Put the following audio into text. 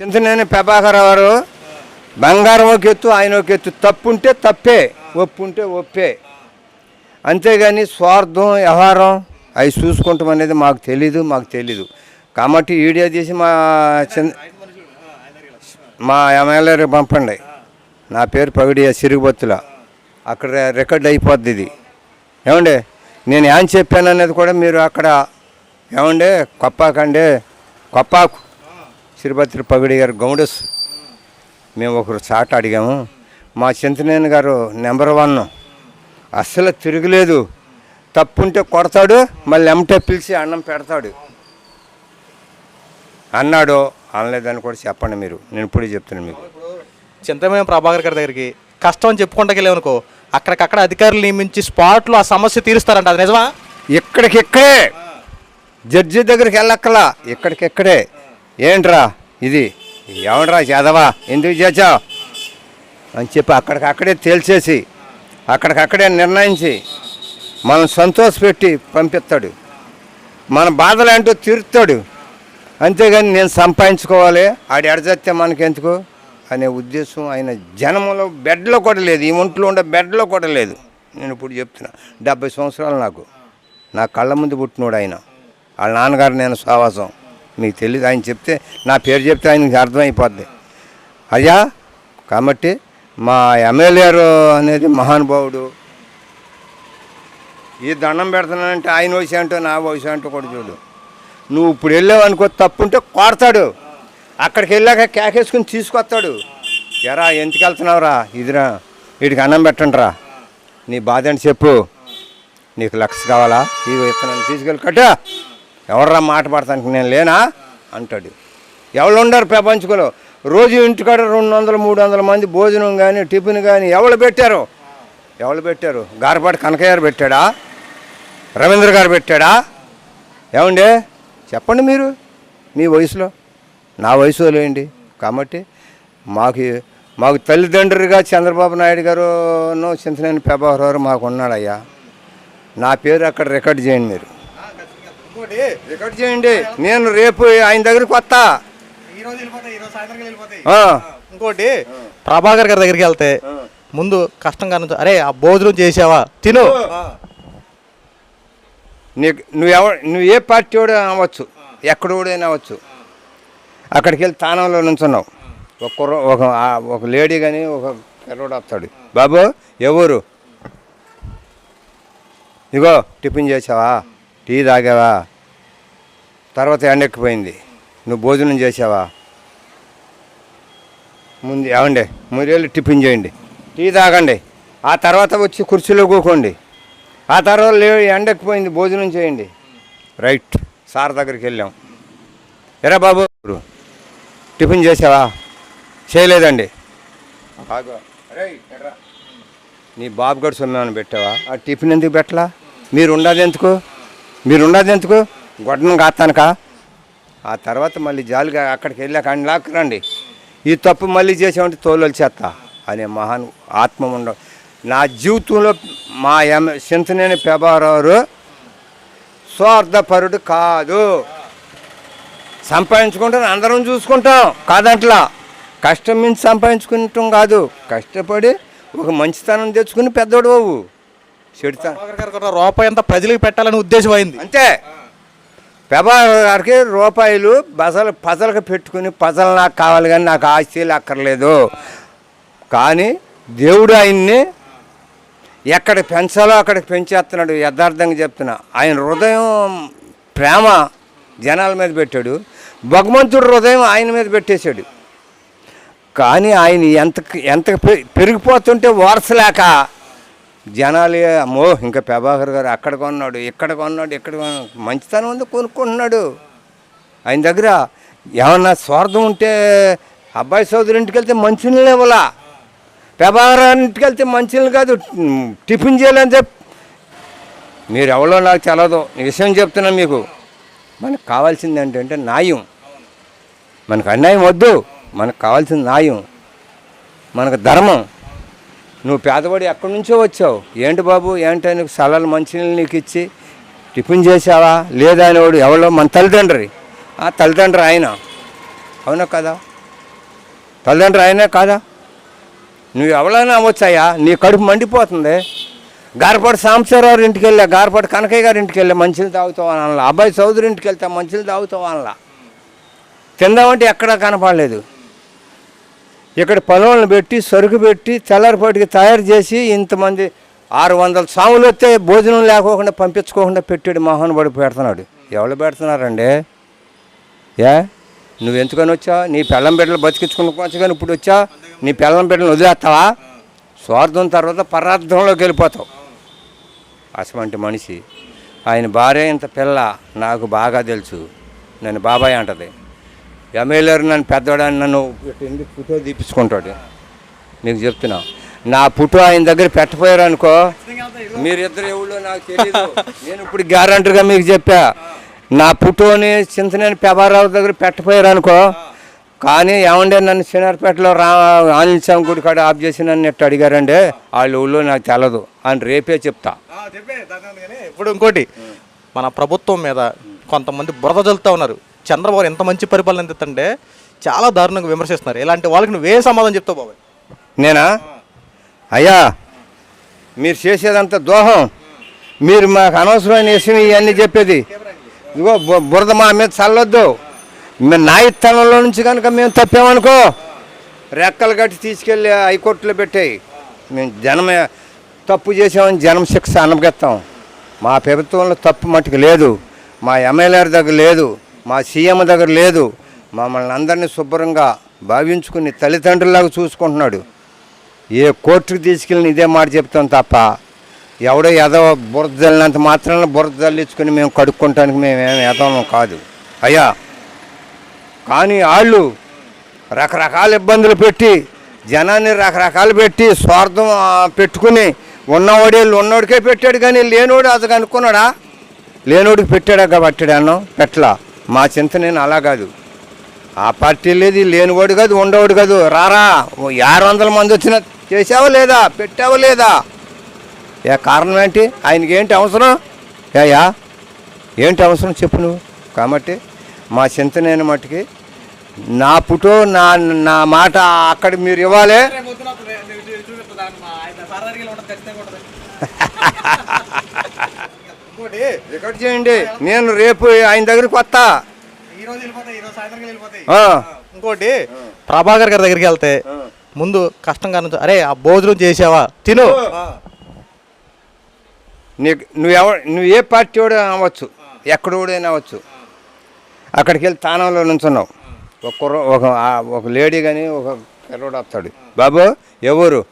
చింతనేని ప్రభాకర్ గారు బంగారం ఒక ఎత్తు ఆయన ఒక ఎత్తు తప్పు ఉంటే తప్పే ఒప్పు. ఉంటే ఒప్పే అంతేగాని స్వార్థం వ్యవహారం అవి చూసుకుంటాం అనేది మాకు తెలీదు మాకు తెలీదు. కాబట్టి వీడియో తీసి మా చిన్న మా ఎమ్మెల్యే పంపండి. నా పేరు పగిడి సిరుగుబొత్తుల అక్కడ రికార్డ్ అయిపోద్ది ఇది. ఏమండి? నేను ఏం చెప్పాను అనేది కూడా మీరు అక్కడ ఏమండి? కొప్పాకండి. కొప్పాకు సిరిపత్రి పగిడి గారు గౌడస్. మేము ఒకరు చాట అడిగాము. మా చింతనేని గారు నెంబర్ వన్. అస్సలు తిరగలేదు. తప్పుంటే కొడతాడు మళ్ళీ ఎమ్మటే పిలిచి అన్నం పెడతాడు. అన్నాడు అనలేదని కూడా చెప్పండి మీరు. నేను ఇప్పుడే చెప్తున్నాను మీకు. చింతమేం ప్రభాకర్ గారి దగ్గరికి కష్టం అని చెప్పుకుంటూ వెళ్ళామనుకో అక్కడికక్కడ అధికారులు నియమించి స్పాట్లో ఆ సమస్య తీరుస్తారంట. అది నిజమా? ఇక్కడికిక్కడే. జడ్జి దగ్గరికి వెళ్ళక్కలా. ఇక్కడికిక్కడే. ఏంట్రా? ఇది. ఎవడ్రా చేదవా ఎందుకు చేచావు అని చెప్పి అక్కడికక్కడే తేల్చేసి అక్కడికక్కడే నిర్ణయించి మనం సంతోషపెట్టి పంపిస్తాడు. మన బాధలు ఏంటో తీరుతాడు. అంతేగాని నేను సంపాదించుకోవాలి ఆడి ఎడజెత్తే మనకెందుకు? అనే ఉద్దేశం ఆయన జనములో బెడ్లో కూడా లేదు. ఈ ఒంట్లో ఉండే బెడ్లో కూడా లేదు. నేను ఇప్పుడు చెప్తున్నా. డెబ్బై సంవత్సరాలు నాకు. నా కళ్ళ ముందు పుట్టినోడు ఆయన. వాళ్ళ నాన్నగారు నేను సావాసం. మీకు తెలియదు ఆయన చెప్తే నా పేరు చెప్తే ఆయనకి అర్థమైపోద్ది. అయ్యా కాబట్టి మా ఎమ్మెల్యే అనేది మహానుభావుడు. ఈ దండం పెడుతున్నానంటే ఆయన వయసు అంటూ నా వయసు అంటూ కూడా చూడు. నువ్వు ఇప్పుడు వెళ్ళావు అనుకో తప్పుంటే కొడతాడు. అక్కడికి వెళ్ళాక కేకేసుకుని తీసుకొస్తాడు. ఎరా ఎందుకు వెళ్తున్నావురా? ఇదిరా వీడికి అన్నం పెట్టండి రా నీ బాధ అని చెప్పు. నీకు లక్ష కావాలా? ఇవి ఇతను తీసుకెళ్ళి కట్టా. ఎవర్రా మాట పడతానికి నేను లేనా? అంటాడు. ఎవరు ఉండరు ప్రపంచంలో? రోజు ఇంటికాడ రెండు వందలు మూడు వందల మంది భోజనం కానీ టిఫిన్ కానీ ఎవరు పెట్టారు? ఎవరు పెట్టారు? గారపాటి కనకయ్య గారు పెట్టాడా? రవీంద్ర గారు పెట్టాడా? ఏమండి? చెప్పండి మీరు. మీ వయసులో? నా వయసులో ఏంటి? కాబట్టి మాకు మాకు తల్లిదండ్రులుగా చంద్రబాబు నాయుడు గారు చింతనేని ప్రభాకర్ గారు మాకు ఉన్నాడయ్యా నా పేరు అక్కడ రికార్డ్ చేయండి మీరు. రికార్డ్ చేయండి. నేను రేపు ఆయన దగ్గరికి వస్తా. ఇంకోటి. ప్రభాకర్ గారి దగ్గరికి వెళ్తే ముందు కష్టం కానీ అరే ఆ భోజనం చేసావా? తిను. నీకు నువ్వు ఎవ నువ్వు ఏ పార్టీ వాడు అవ్వచ్చు. ఎక్కడ వాడైనా అవ్వచ్చు. అక్కడికి వెళ్ళి తానంలో నుంచున్నావు ఒక కుర్ర ఒక ఒక లేడీ కానీ ఒక కుర్రోడు వస్తాడు. బాబు ఎవరు? ఇగో టిఫిన్ చేసావా? టీ తాగావా? తర్వాత ఎండెక్కిపోయింది. నువ్వు భోజనం చేసావా ముందు ఏమండి? మూడేళ్ళు టిఫిన్ చేయండి. టీ తాగండి. ఆ తర్వాత వచ్చి కుర్చీలో కూకోండి. ఆ తర్వాత లే ఎండెక్కిపోయింది భోజనం చేయండి. రైట్ సార్ దగ్గరికి వెళ్ళాం. ఎరా బాబు టిఫిన్ చేసావా చేయలేదండి. నీ బాబు గడు సొమ్మేమని పెట్టావా? ఆ టిఫిన్ ఎందుకు పెట్టలా? మీరు ఉండదు ఎందుకు? మీరు ఉండదు ఎందుకు? గొడ్డను కాస్తానుకా ఆ తర్వాత మళ్ళీ జాలిగా అక్కడికి వెళ్ళాక అని లాక్కరండి. ఈ తప్పు మళ్ళీ చేసామంటే తోలు చేస్తా అనే మహాన్ ఆత్మ ఉండ నా జీవితంలో మా ఎమ్ చింతనేని ప్రభారావు స్వార్థపరుడు కాదు. సంపాదించుకుంటాం అందరం చూసుకుంటాం. కాదంట్లా. కష్టం మించి సంపాదించుకుంటాం కాదు. కష్టపడి ఒక మంచితనం తెచ్చుకుని పెద్దోడు బాబు చెడుతా రూపాయి అంతా ప్రజలకు పెట్టాలని ఉద్దేశం అయింది. అంతే. ప్రభాకర్ గారికి రూపాయలు బసలు పజలకు పెట్టుకుని పజలు నాకు కావాలి కానీ నాకు ఆస్తిలు అక్కర్లేదు. కానీ దేవుడు ఆయన్ని ఎక్కడ పెంచాలో అక్కడికి పెంచేస్తున్నాడు యథార్థంగా చెప్తున్నా. ఆయన హృదయం ప్రేమ జనాల మీద పెట్టాడు. భగవంతుడు హృదయం ఆయన మీద పెట్టేశాడు. కానీ ఆయన ఎంత ఎంత పె- పెరిగిపోతుంటే వారసలేక జనాలు అమ్మో ఇంకా ప్రభాకర్ గారు అక్కడ కొన్నాడు ఇక్కడ కొన్నాడు ఇక్కడ కొన్నాడు. మంచితనం ఉంది కొనుక్కుంటున్నాడు. ఆయన దగ్గర ఏమన్నా స్వార్థం ఉంటే అబ్బాయి సోదరు ఇంటికి వెళ్తే మంచినీళ్ళు ఇవ్వాలా? ప్రభాకర్ ఇంటికి వెళ్తే మంచినీళ్ళు కాదు టిఫిన్ చేయాలని చెప్పి. మీరు ఎవరో నాకు తెలవదు ఈ విషయం చెప్తున్నా మీకు. మనకు కావాల్సింది ఏంటంటే న్యాయం. మనకు అన్యాయం వద్దు మనకు కావాల్సింది న్యాయం. మనకు ధర్మం. నువ్వు పేదవాడు ఎక్కడి నుంచో వచ్చావు. ఏంటి బాబు ఏంటి నీకు స్థలాలు మంచినీళ్ళు నీకు ఇచ్చి టిఫిన్ చేసావా లేదా అనేవాడు ఎవరో మన తల్లిదండ్రి. ఆ తల్లిదండ్రి ఆయన. అవునా కదా? తల్లిదండ్రి ఆయనే కాదా? నువ్వు ఎవరైనా అవ్వచ్చాయా నీ కడుపు మండిపోతుంది. గారపాటి సాంబశివరావు ఇంటికి వెళ్ళా గారపాటి కనకయ్య గారి ఇంటికి వెళ్ళా మంచిలు తాగుతావు అనలా. అబ్బాయి చౌదరి ఇంటికి వెళ్తే మంచిలు తాగుతావు అనలా. తిందామంటే ఎక్కడా కనపడలేదు. ఇక్కడ పొలంలో పెట్టి సరుకు పెట్టి తెల్లారిపాటికి తయారు చేసి ఇంతమంది ఆరు వందల సాములు వస్తే భోజనం లేకోకుండా పంపించుకోకుండా పెట్టాడు మహానుభావుడు పెడుతున్నాడు. ఎవరు పెడుతున్నారండి? ఏ? నువ్వు ఎందుకని వచ్చా? నీ పెళ్ళం బిడ్డలు బతికించుకుని కానీ ఇప్పుడు వచ్చా? నీ పెళ్ళం బిడ్డలు వదిలేస్తావా? స్వార్థం తర్వాత పరార్థంలోకి వెళ్ళిపోతావు. అసమంటి మనిషి. ఆయన భార్య ఇంత పిల్ల నాకు బాగా తెలుసు. నన్ను బాబాయ్ అంటది. ఎమ్మెల్యేరు నన్ను పెద్దవాడని నన్ను ఎందుకు ఫోటో తీపించుకుంటాడు? మీకు చెప్తున్నా. నా ఫోటో ఆయన దగ్గర పెట్టపోయారు అనుకో మీరిద్దరు ఎవరో నాకు తెలియదు నేను ఇప్పుడు గ్యారంటీగా మీకు చెప్పా. నా ఫోటోని చింతనేని పెబారావు దగ్గర పెట్టపోయారు అనుకో కానీ ఏమండే నన్ను శనివారపేటలో రా ఆంజనేయ స్వామి గుడి కాడ ఆఫ్ చేసి నన్ను ఎట్టు అడిగారంటే వాళ్ళ ఊళ్ళో నాకు తెలదు. అని రేపే చెప్తా. ఇప్పుడు ఇంకోటి మన ప్రభుత్వం మీద కొంతమంది బురద జల్లుతా ఉన్నారు. చంద్రబాబు ఎంత మంచి పరిపాలన అందిస్తుంటే చాలా దారుణంగా విమర్శిస్తున్నారు. ఇలాంటి వాళ్ళకి నువ్వే సమాధానం చెప్తావు బాబాయ్? నేనా? అయ్యా మీరు చేసేదంతా దోహం. మీరు మాకు అనవసరమైన విషయం ఇవన్నీ చెప్పేది. ఇదిగో బు- బురద మా మీద చల్లొద్దు. మేము నాయత్తనంలో నుంచి కనుక మేము తప్పామనుకో రెక్కలు కట్టి తీసుకెళ్ళి హైకోర్టులో పెట్టాయి. మేము జనమే తప్పు చేసామని జనం శిక్ష అనుభవిస్తాం మా ప్రభుత్వంలో తప్పు మట్టుకు లేదు. మా ఎమ్మెల్యే దగ్గర లేదు. మా సీఎం దగ్గర లేదు. మమ్మల్ని అందరినీ శుభ్రంగా భావించుకుని తల్లిదండ్రులాగా చూసుకుంటున్నాడు. ఏ కోర్టుకు తీసుకెళ్ళిన ఇదే మాట చెప్తాం తప్ప ఎవడో ఏదో బురద చల్లినంత మాత్రాన బురద జల్లించుకుని మేము కడుక్కుంటానికి మేమేమి ఏదోమో కాదు. అయ్యా కానీ వాళ్ళు రకరకాల ఇబ్బందులు పెట్టి జనాన్ని రకరకాలు పెట్టి స్వార్థం పెట్టుకుని ఉన్నవాడే ఉన్నోడికే పెట్టాడు కానీ లేనోడు అది అనుకున్నాడా? లేనోడికి పెట్టాడా పట్టాడు అన్నం? పెట్టలా? మా చింత నేను అలా కాదు. ఆ పార్టీ లేదు లేనివాడు కాదు ఉండవాడు కాదు. రారా ఆరు వందల మంది వచ్చిన చేసావా లేదా? పెట్టావా లేదా? ఏ కారణం ఏంటి? ఆయనకి ఏంటి అవసరం? ఏయా ఏంటి అవసరం చెప్పు నువ్వు. కాబట్టి మా చింతనేని మట్టుకి నా పుటో నా నా మాట అక్కడ మీరు ఇవ్వాలి. రికార్డ్ చేయండి. నేను రేపు ఆయన దగ్గరికి వస్తా. ఆ. ఇంకోటి. ప్రభాకర్ గారి దగ్గరికి వెళ్తే ముందు కష్టంగా నుంచి అరే ఆ భోజనం చేసావా? తిను. నీకు నువ్వు ఎవ నువ్వు ఏ పార్టీ వాడు అవ్వచ్చు. ఎక్కడ వాడైనా అవ్వచ్చు. అక్కడికి వెళ్ళి తానంలో నుంచున్నావు ఒక కుర్ర ఒక ఆ- ఒక లేడీ కానీ ఒక కుర్రోడు వస్తాడు. బాబు ఎవరు?